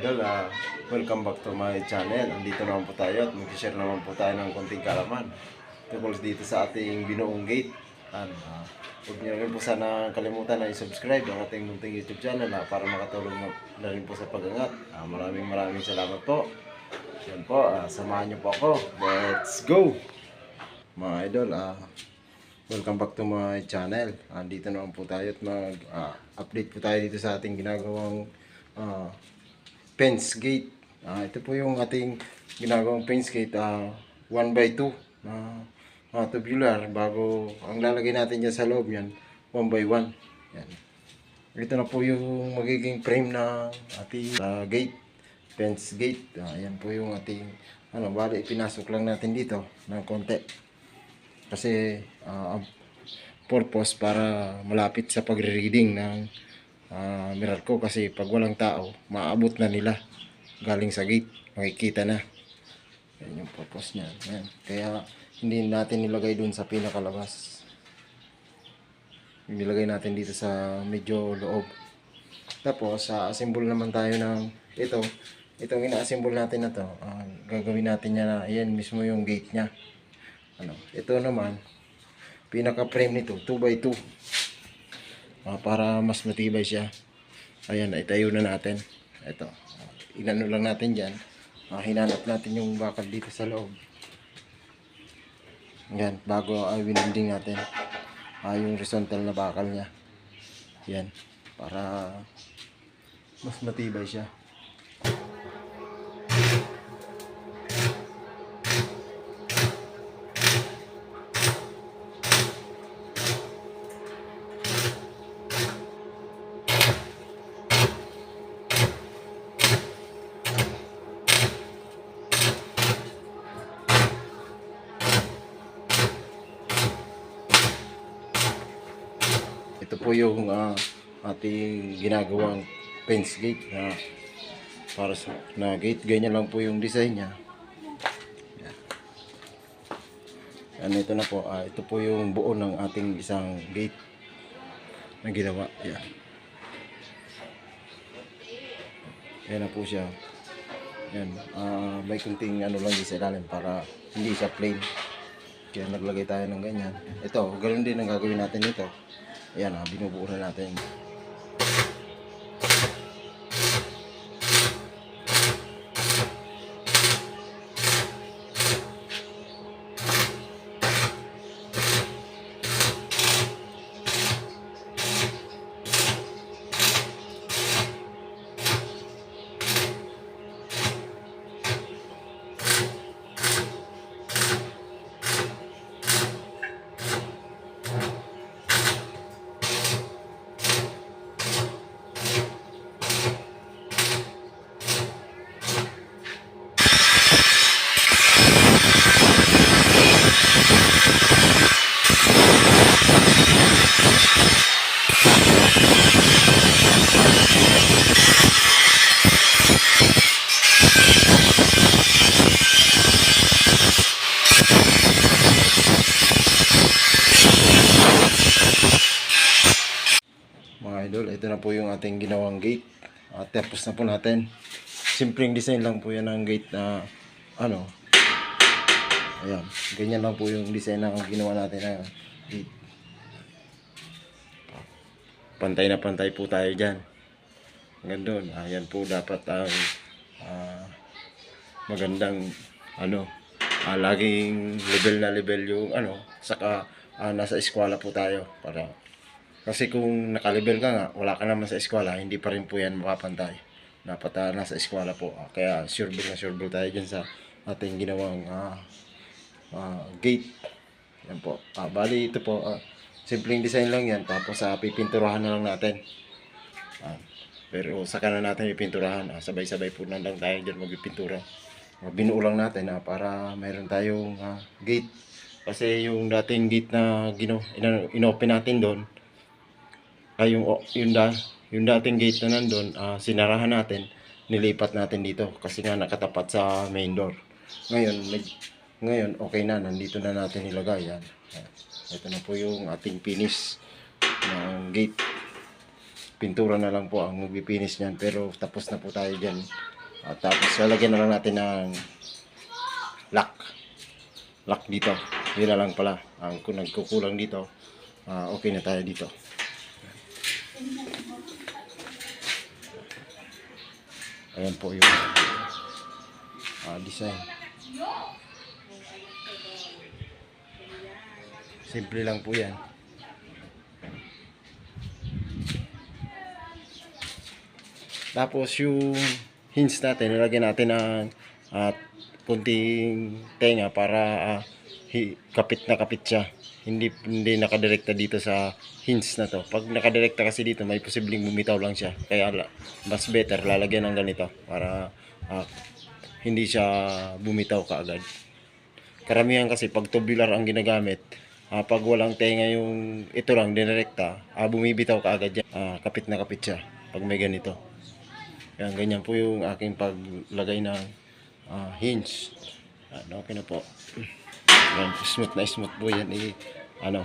idol, ah, welcome back to my channel. Andito naman po tayo at mag-share naman po tayo ng konting kalaman tungkol dito sa ating binuong gate. An, ah, huwag niyo rin po sana kalimutan na i-subscribe ang ating munting YouTube channel ah, para makatulong na, na rin po sa pag-angat. Ah, maraming maraming salamat po. Yan po, ah, samahan niyo po ako. Let's go! Mga idol, ah, welcome back to my channel. Andito naman po tayo at mag-update po tayo dito sa ating ginagawang ah, fence gate. Ah, ito po yung ating ginagawang fence gate, ah, 1 by 2 na mga tubular bago ang lalagay natin dyan sa loob yan 1 by 1 yan. ito na po yung magiging frame ng ating ah, gate fence gate Ah, yan po yung ating ano, bali ipinasok lang natin dito ng konti kasi ang purpose para malapit sa pagre-reading ng ah, mirror ko kasi pag walang tao maabot na nila. Galing sa gate makikita na. Yan yung purpose niya. Yan. kaya hindi natin nilagay dun sa pinakalabas. Nilagay natin dito sa medyo loob. Tapos sa assemble naman tayo ng ito. Itong ina-assemble natin na to ah, gagawin natin niya na yan mismo yung gate niya. Ano ito naman pinaka frame nito 2x2 Ah, para mas matibay siya. Ayan itayo na natin. Ito. Inano lang natin dyan. Ah, hinanap natin yung bakal dito sa loob. Yan bago ay wininding natin. Ah, yung horizontal na bakal niya. Yan para mas matibay siya Ito po yung ah, ating ginagawang fence gate na para sa na gate. Ganyan lang po yung design niya. Yan, ito na po. Ah, ito po yung buo ng ating isang gate na ginawa. Yan. Yan na po siya. Yan. Ah, may kunting ano lang sa ilalim para hindi siya plain. Kaya naglagay tayo ng ganyan. Ito, ganoon din ang gagawin natin nito. Ayan ah, binubuo na natin. Idol, ito na po yung ating ginawang gate. At tapos na po natin. Simpleng design lang po yan ng gate na ano. Ayan, ganyan lang po yung design ng ginawa natin na gate. Pantay na pantay po tayo dyan. Doon. Ayan po dapat ang ah, magandang ano, ah, laging level na level yung ano, saka ah, nasa eskwela po tayo para kasi kung nakalibel ka nga, wala ka naman sa eskwela, hindi pa rin po yan makapantay. Dapat ah, nasa eskwela po. Ah, kaya sureball na sureball tayo dyan sa ating ginawang ah, ah, gate. Yan po. Ah, bali ito po, ah, simpleng design lang yan. Tapos ah, pipinturahan na lang natin. Ah, pero saka na natin ipinturahan. Ah, sabay-sabay po na tayo dyan magpipintura. Ah, binuo lang natin ah, para mayroon tayong ah, gate. Kasi yung dating gate na gino, ino- inopen natin doon, ay yung o- yung da, yung dating gate na nandun, ah, sinarahan natin, nilipat natin dito kasi nga nakatapat sa main door. Ngayon, med- ngayon okay na, nandito na natin nilagay yan. Ito na po yung ating finish ng gate. pintura na lang po ang magpipinis niyan pero tapos na po tayo dyan. At tapos lalagyan na lang natin ng lock. Lock dito. Yun na lang pala. Ang kung nagkukulang dito, ah, okay na tayo dito. Ayan po yung ah, design. Simple lang po yan. Tapos yung hinge natin, nilagyan natin ng at kunting tenga para hi- kapit na kapit siya. Hindi hindi nakadirekta dito sa hinge na to. Pag nakadirekta kasi dito, may posibleng bumitaw lang siya. Kaya mas better lalagyan ng ganito para ah, hindi siya bumitaw kaagad. Karamihan kasi pag tubular ang ginagamit, ah, pag walang tenga yung ito lang direkta, ah, bumibitaw kaagad yan. Ah, kapit na kapit siya pag may ganito. Yan, ganyan po yung aking paglagay ng ah, hinge. Yan, okay na po. Yan, smooth na smooth po yan. Eh, ano,